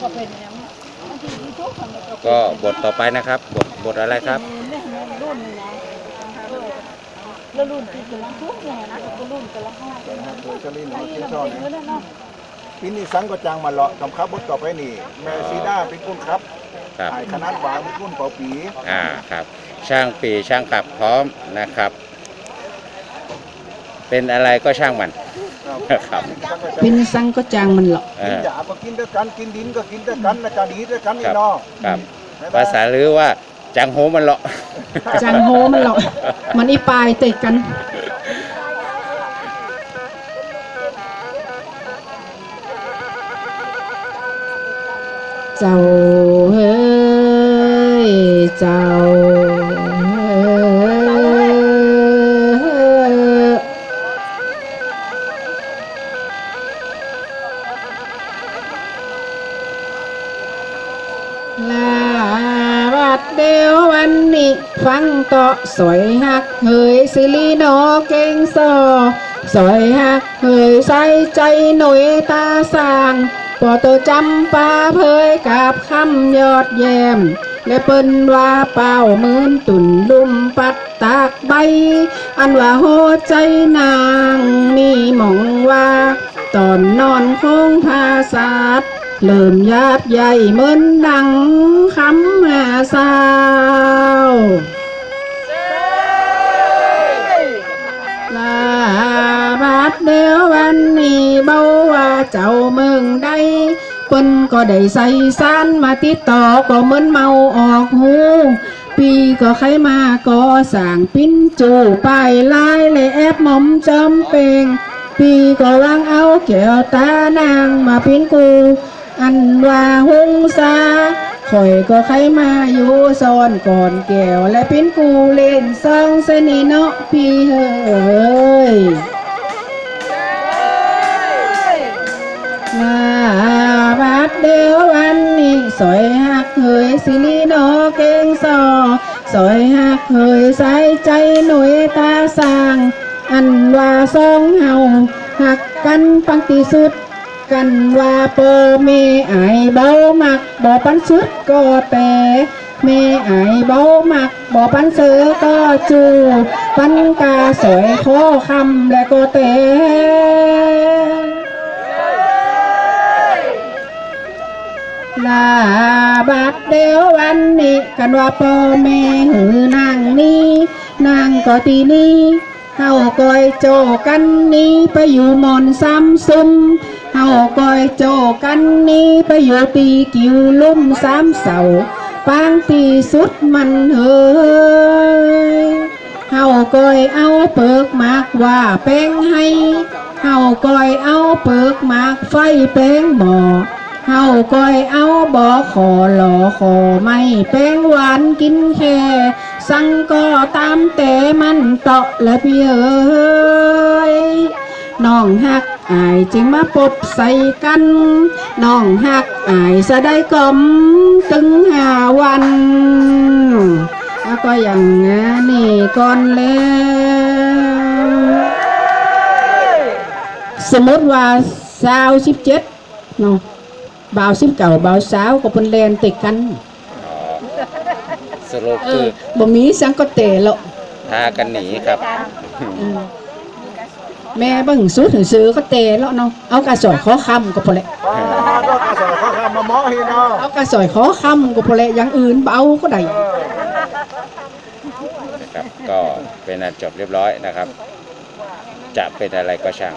ก็เป็นอย่างนี้บางทีที่ทุกคนก็ก็บทต่อไปนะครับ บทบทอะไรครับเนี่ยรุ่นนี่นะแล้วรุ่นที่กำลังทุกข์เนี่ยนะก็รุ่นกำลังห้าเป็นโดยเฉลี่ยไอ้เชื่อเราชอบเป็นเนี่ยเงินเนาะปีนี้สังก็จังมาเลาะกำคับบทต่อไปนี่แม่ซีด้าเป็นคนครับครับ ถ่ายคณะหวางเป็นคนเป่าปีอ่าครับ ช่างปีช่างขับพร้อมนะครับ เป็นอะไรก็ช่างมัน ครับสังก็จังเป็นสังก็จางมันหรอกเอกินอหยาก็กินด้วยกันกินดินก็กินด้วยกันนะการดีด้วยกันนี่เนาะครับภาษาลือว่าจังโฮมันเลาะจางโฮมันหรอกมันอีปลายติดกันเจ้าเฮ้ยเจ้า ดเดียววันนี้ฟังต่อสวยหักเฮยสิลีนเก่งซสวยหักเฮยใส่ใจหน่วยตาสร้างปอตัวจำปาเพยกับคำยอดแยมและเปิ้นว่าเป่าหมื่นตุ่นลุ่มปัดตากใบ อันว่าโหใจนางนี่หมองว่า ตอนนอนคงภาษาด เริ่มยาดใหญ่เหมือนดังคำหาสาวลาบาดเดียววันนี้เบาว่าเจ้าเมืองใดเปิ้นก็ได้ใส่สานมาติดต่อก็เหมือนเมาออกหูปีก็ใครมาก็สั่งปิ้นจูป้ายลายและแอบหมอมจำเปงปีก็วางเอาแก้วตานางมาปิ้นกู อันว่าหงสาข่อยก็ใครมาอยู่ซ้อนก่อนแก้วและปิ้นกูเล่นซองเสนีเนาะพี่เฮ้ยลาบาดเดียววันนี้สอยหักเฮยสิลีนอเก่งซอสอยหักเฮยใส่ใจหน่วยตาสร้าง อันว่าสองเฮาหักกันปังตีสุด กันว่าโปเมไอายเบามักบ่ปันสุดก็แต่เมไอายเบามักบ่ปันเสือก็จูปันกาสวยขอคำและก็แต่ลาบาดเดียววันนี้กันว่าพ่อแม่หือนางนี้นางก็ตีนี้ เฮาก้อยโจกันนี้ไปอยู่หมอนซ้ำซึมเฮาก้อยโจกันนี้ไปอยู่ตีกิวลุ่มซ้ำเสาปางตีสุดมันเฮยเฮาก้อยเอาเปิกมากว่าแป้งให้เฮาก้อยเอาเปิกมากไฟแป้งหมอ เฮาก้อยเอาบอขอหลอขอไม่แป้งหวานกินแค่สั่งก็ตามแต่มันเตาะและพี่เอ้ยน้องหักอายจึงมาปบใส่กันน้องหักอายสะได้กลมตึงหาวันแล้วก็อย่างนี้ก่อนแล้วสมมติว่าสาวสิบเจ็ดเนาะ บ่าวสิบเก่าบ่าวสาวก็เป็นแลนติดกันอ๋อสรุปเอคืออบ่มีสังก็เตะแล้วพากันหนีครับอืมแม่บ่หึงสู้ถึงซื้อก็เตะแล้วเนาะเอากระสอยขอคำก็พอแหละป้าก็กระสอบข้าวข้ามมาหมอเฮเนาะเอากระสอยขอคำก็พอแหละอย่างอื่นเบเอาก็ได้นะครับก็เป็นอันจบเรียบร้อยนะครับ จะเป็นอะไรก็ช่าง